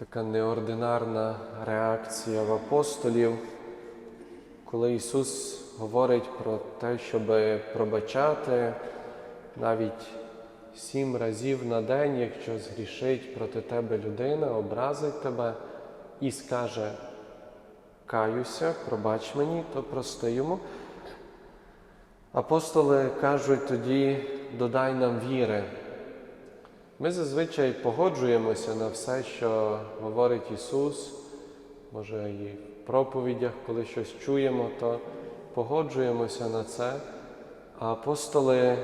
така неординарна реакція в апостолів, коли Ісус говорить про те, щоб пробачати навіть сім разів на день, якщо згрішить проти тебе людина, образить тебе і скаже каюся, пробач мені, то прости йому. Апостоли кажуть тоді, додай нам віри. Ми зазвичай погоджуємося на все, що говорить Ісус, може і в проповідях, коли щось чуємо, то погоджуємося на це. А апостоли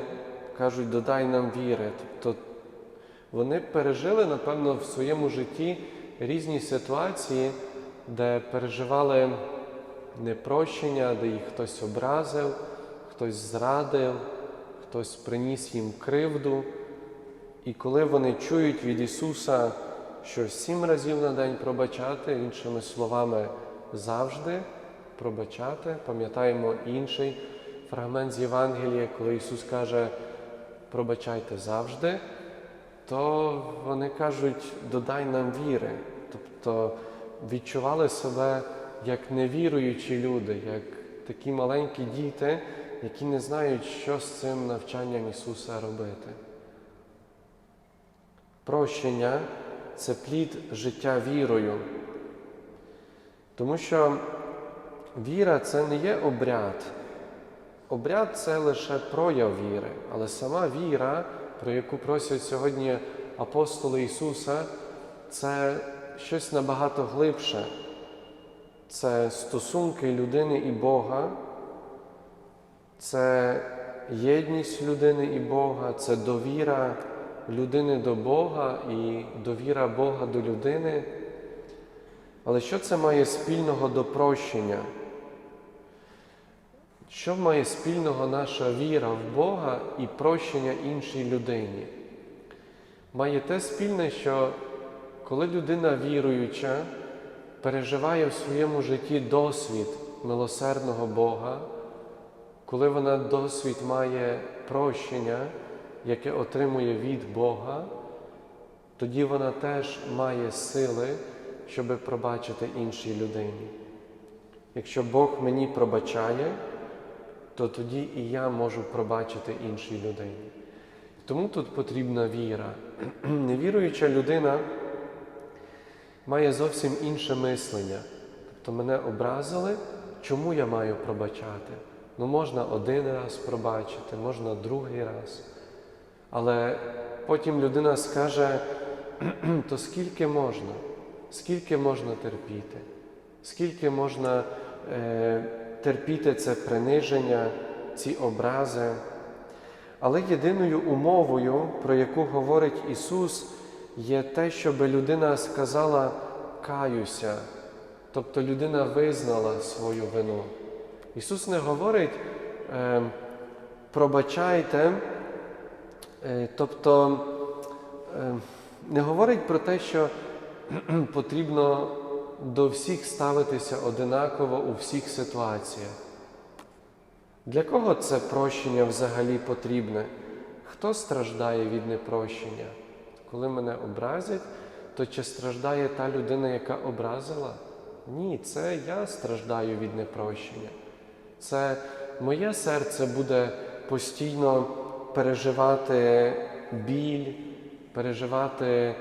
кажуть, додай нам віри. Тобто вони пережили, напевно, в своєму житті різні ситуації, де переживали непрощення, де їх хтось образив, хтось зрадив, хтось приніс їм кривду. І коли вони чують від Ісуса, що сім разів на день пробачати, іншими словами, завжди пробачати, пам'ятаємо інший фрагмент з Євангелія, коли Ісус каже, пробачайте завжди, то вони кажуть, додай нам віри. Тобто відчували себе як невіруючі люди, як такі маленькі діти, які не знають, що з цим навчанням Ісуса робити. Прощення це плід життя вірою. Тому що віра це не є обряд. Обряд це лише прояв віри, але сама віра, про яку просять сьогодні апостоли Ісуса, це щось набагато глибше. Це стосунки людини і Бога, це єдність людини і Бога, це довіра людини до Бога і довіра Бога до людини. Але що це має спільного до прощення? Що має спільного наша віра в Бога і прощення іншій людині? Має те спільне, що коли людина віруюча переживає в своєму житті досвід милосердного Бога, коли вона досвід має прощення, яке отримує від Бога, тоді вона теж має сили, щоб пробачити іншій людині. Якщо Бог мені пробачає, то тоді і я можу пробачити іншій людині. Тому тут потрібна віра. Невіруюча людина має зовсім інше мислення. Тобто мене образили, чому я маю пробачати? Ну, можна один раз пробачити, можна другий раз. Але потім людина скаже, то скільки можна? Скільки можна терпіти? Скільки можна е, терпіти це приниження, ці образи? Але єдиною умовою, про яку говорить Ісус, є те, щоб людина сказала каюся, тобто людина визнала свою вину. Ісус не говорить, е, пробачайте, тобто е, не говорить про те, що потрібно до всіх ставитися одинаково у всіх ситуаціях. Для кого це прощення взагалі потрібне? Хто страждає від непрощення? Коли мене образять, то чи страждає та людина, яка образила? Ні, це я страждаю від непрощення. Це моє серце буде постійно переживати біль, переживати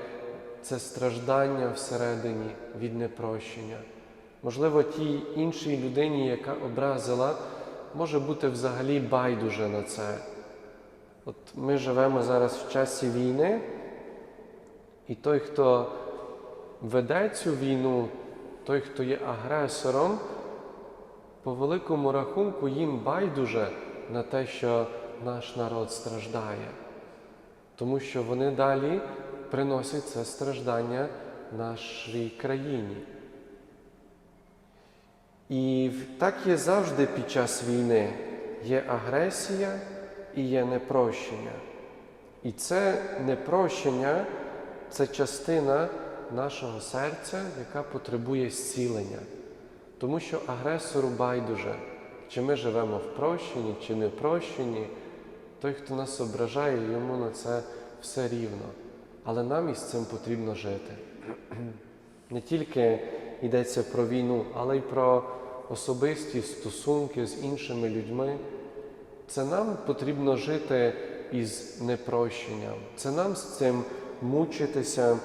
це страждання всередині від непрощення. Можливо, тій іншій людині, яка образила, може бути взагалі байдуже на це. От ми живемо зараз в часі війни, і той, хто веде цю війну, той, хто є агресором, по великому рахунку їм байдуже на те, що наш народ страждає, тому що вони далі приносять це страждання нашій країні. І так є завжди під час війни. Є агресія і є непрощення. І це непрощення це частина нашого серця, яка потребує зцілення. Тому що агресору байдуже, чи ми живемо в прощенні, чи не прощенні, той, хто нас ображає, йому на це все рівно. Але нам із цим потрібно жити. Не тільки йдеться про війну, але й про особисті стосунки з іншими людьми. Це нам потрібно жити із непрощенням. Це нам з цим мучитися.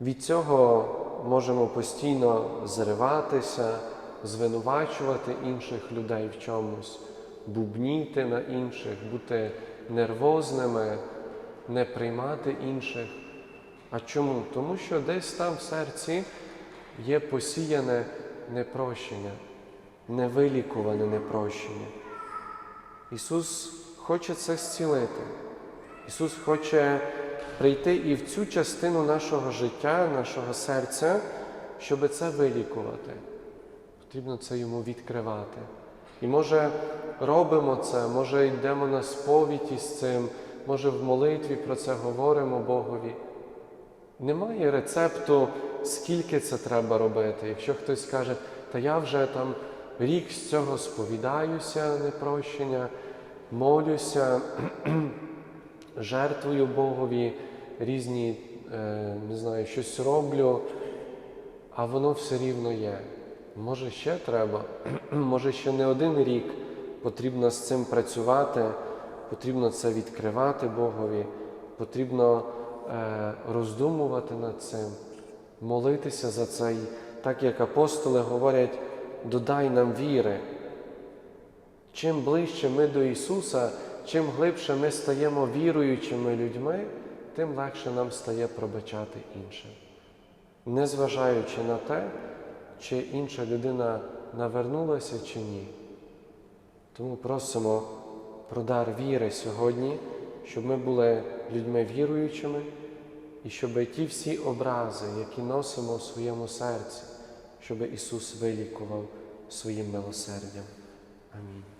Від цього можемо постійно зриватися, звинувачувати інших людей в чомусь, бубніти на інших, бути нервозними, не приймати інших. А чому? Тому що десь там в серці є посіяне непрощення, невилікуване непрощення. Ісус хоче це зцілити. Ісус хоче прийти і в цю частину нашого життя, нашого серця, щоб це вилікувати. Потрібно це йому відкривати. І може робимо це, може йдемо на сповідь із цим, може в молитві про це говоримо Богові. Немає рецепту, скільки це треба робити. Якщо хтось каже, та я вже там рік з цього сповідаюся, непрощення, молюся, жертвую Богові різні, е, не знаю, щось роблю, а воно все рівно є. Може, ще треба, може, ще не один рік потрібно з цим працювати, потрібно це відкривати Богові, потрібно е, роздумувати над цим, молитися за це. І Так як апостоли говорять, додай нам віри. Чим ближче ми до Ісуса, чим глибше ми стаємо віруючими людьми, тим легше нам стає пробачати іншим. Незважаючи на те, чи інша людина навернулася чи ні. Тому просимо про дар віри сьогодні, щоб ми були людьми віруючими і щоб ті всі образи, які носимо в своєму серці, щоб Ісус вилікував своїм милосердям. Амінь.